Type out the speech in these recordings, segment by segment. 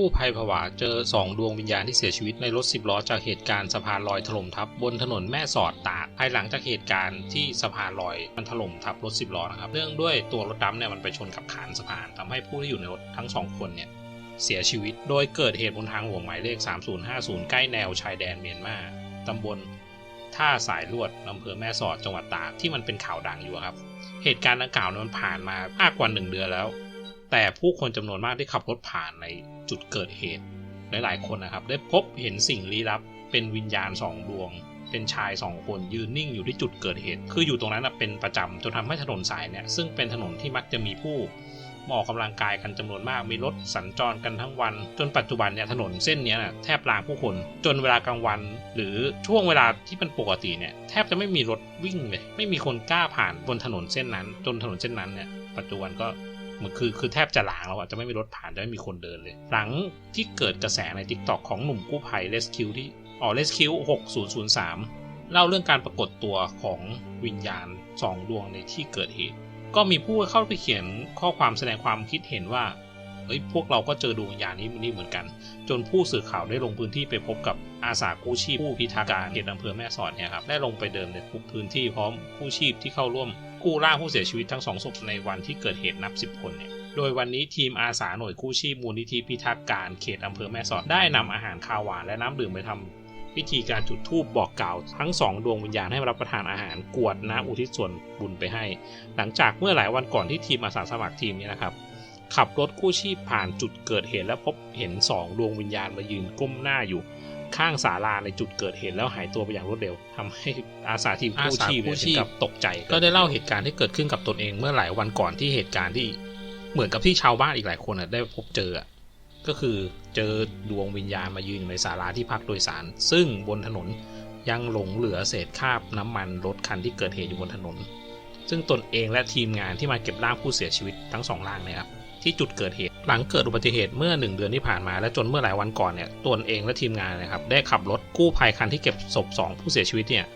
กู้ภัยผวาเจอ 2 ดวงวิญญาณที่เสียชีวิตในรถ 10 ล้อจากเหตุการณ์สะพานลอยถล่มทับบนถนนแม่สอดตากภายหลังจากเหตุการณ์ที่สะพานลอยมันถล่มทับรถ 10 ล้อนะครับเนื่องด้วยตัวรถดำเนี่ยมันไปชนกับขานสะพานทำให้ผู้ที่อยู่ในรถทั้งสองคนเนี่ยเสียชีวิต โดยเกิดเหตุบนทางหลวงหมายเลข 3050 ใกล้แนวชายแดนเมียนมาตำบลท่าสายลวดอำเภอแม่สอดจังหวัดตากที่มันเป็นข่าวดังอยู่ครับ เหตุการณ์ดังกล่าวเนี่ยมันผ่านมามากกว่าหนึ่งเดือนแล้ว แต่ผู้คนจำนวนมากที่ขับรถผ่านในจุดเกิดเหตุ หลายๆ คนนะครับ ได้พบเห็นสิ่งลี้ลับ เป็นวิญญาณสองดวง เป็นชายสองคนยืนนิ่งอยู่ที่จุดเกิดเหตุ คืออยู่ตรงนั้นนะเป็นประจำจนทำให้ถนนสายเนี่ยซึ่งเป็นถนนที่มักจะมีผู้มาออกกำลังกายกันจำนวนมากมีรถสัญจรกันทั้งวัน จนปัจจุบันเนี่ยถนนเส้นนี้นะแทบรางผู้คน จนเวลากลางวัน หรือช่วงเวลาที่เป็นปกติเนี่ยแทบจะไม่มีรถวิ่งเลยไม่มีคนกล้าผ่านบนถนนเส้นนั้น จนถนนเส้นนั้นเนี่ยปัจจุบันก็ มันคือคือแทบจะหลางแล้วอะจะไม่มีรถผ่านจะไม่มีคนเดินเลย หลังที่เกิดกระแสใน t ิ k t o k ของหนุ่มกู้ภัย Rescue ที่อ๋อ Rescue 6003 เล่าเรื่องการปรากฏตัวของวิญญาณสองดวงในที่เกิดเหตุ ก็มีผู้เข้าไปเขียนข้อความแสดงความคิดเห็นว่าเฮ้ยพวกเราก็เจอดวงวิญญาณนี้นี่เหมือนกัน จนผู้สื่อข่าวได้ลงพื้นที่ไปพบกับอาสากู้ชีพผู้พิทักษ์การเขตอำเภอแม่สอดเนี่ยครับได้ลงไปเดินในทุกพื้นที่พร้อมกู้ชีพที่เข้าร่วม กู้ร่างผู้เสียชีวิตทั้งสองศพในวันที่เกิดเหตุนับ 10 คนเนี่ยโดยวันนี้ทีมอาสาหน่วยกู้ชีพมูลนิธิพิทักษ์การเขตอำเภอแม่สอดได้นำอาหารคาวหวานและน้ำดื่มไปทำวิธีการจุดธูปบอกกล่าวทั้งสองดวงวิญญาณให้รับประทานอาหารกวดน้ำอุทิศส่วนบุญไปให้ หลังจากเมื่อหลายวันก่อนที่ทีมอาสาสมัครทีมนี้นะครับ ขับรถกู้ชีพผ่านจุดเกิดเหตุแล้วพบเห็นสองดวงวิญญาณมายืนก้มหน้าอยู่ ข้างศาลาในจุดเกิดเหตุแล้วหายตัวไปอย่างรวดเร็วทำให้อาสาทีมกู้ชีพเนี่ยถึงกับตกใจ ก็ได้เล่าเหตุการณ์ที่เกิดขึ้นกับตนเองเมื่อหลายวันก่อนที่เหตุการณ์ที่เหมือนกับที่ชาวบ้านอีกหลายคนอะได้พบเจออะก็คือเจอดวงวิญญาณมายืนอยู่ในศาลาที่พักโดยสาร ซึ่งบนถนนยังหลงเหลือเศษคราบน้ำมันรถคันที่เกิดเหตุอยู่บนถนน ซึ่งตนเองและทีมงานที่มาเก็บร่างผู้เสียชีวิตทั้งสองร่างเนี่ยครับที่จุดเกิดเหตุ หลังเกิดอุบัติเหตุเมื่อหนึ่งเดือนที่ผ่านมา และจนเมื่อหลายวันก่อนเนี่ยตนเองและทีมงานนะครับได้ขับรถกู้ภัยคันที่เก็บศพสองผู้เสียชีวิตเนี่ย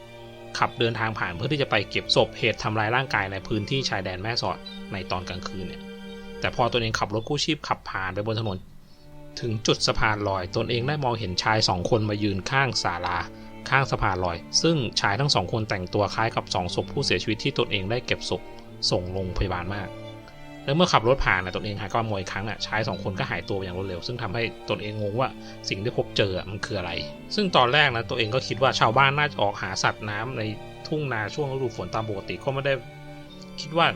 ขับเดินทางผ่านเพื่อที่จะไปเก็บศพเหตุทำลายร่างกายในพื้นที่ชายแดนแม่สอดในตอนกลางคืนเนี่ยแต่พอตัวเองขับรถกู้ชีพขับผ่านไปบนถนน ถึงจุดสะพานลอย ตนเองได้มองเห็นชายสองคนมายืนข้างศาลาข้างสะพานลอย ซึ่งชายทั้งสองคนแต่งตัวคล้ายกับสองศพผู้เสียชีวิตที่ตนเองได้เก็บศพส่งโรงพยาบาลมาก แล้วเมื่อขับรถผ่านนะตนเองหายความมวยครั้งอะชายสองคนก็หายตัวไปอย่างรวดเร็ว ซึ่งทำให้ตนเองงงว่าสิ่งที่พบเจอมันคืออะไร ซึ่งตอนแรกนะตัวเองก็คิดว่าชาวบ้านน่าจะออกหาสัตว์น้ำในทุ่งนาช่วงฤดูฝนตามปกติก็ไม่ได้คิดว่า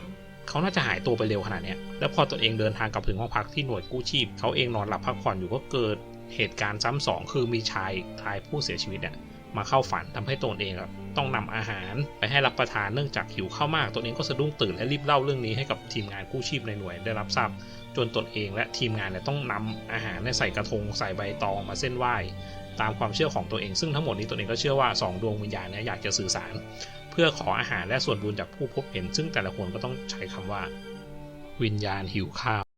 เขาน่าจะหายตัวไปเร็วขนาดนี้แล้วพอตัวเองเดินทางกลับถึงห้องพักที่หน่วยกู้ชีพ เขาเองนอนหลับพักผ่อนอยู่ก็เกิดเหตุการณ์ซ้ำสองคือมีชายทายผู้เสียชีวิตเนี่ยมาเข้าฝันทำให้ตนเองอะ ต้องนำอาหารไปให้รับประทานเนื่องจากหิวข้าวมากตนเองก็สะดุ้งตื่นและรีบเล่าเรื่องนี้ให้กับทีมงานกู้ชีพในหน่วยได้รับทราบจนตนเองและทีมงานเนี่ยต้องนำอาหารใส่กระทงใส่ใบตองมาเส้นไหว้ตามความเชื่อของตัวเองซึ่งทั้งหมดนี้ตนเองก็เชื่อว่าสองดวงวิญญาณเนี่ยอยากจะสื่อสาร เพื่อขออาหารและส่วนบุญจากผู้พบเห็น ซึ่งแต่ละคนก็ต้องใช้คำว่า วิญญาณหิวข้าว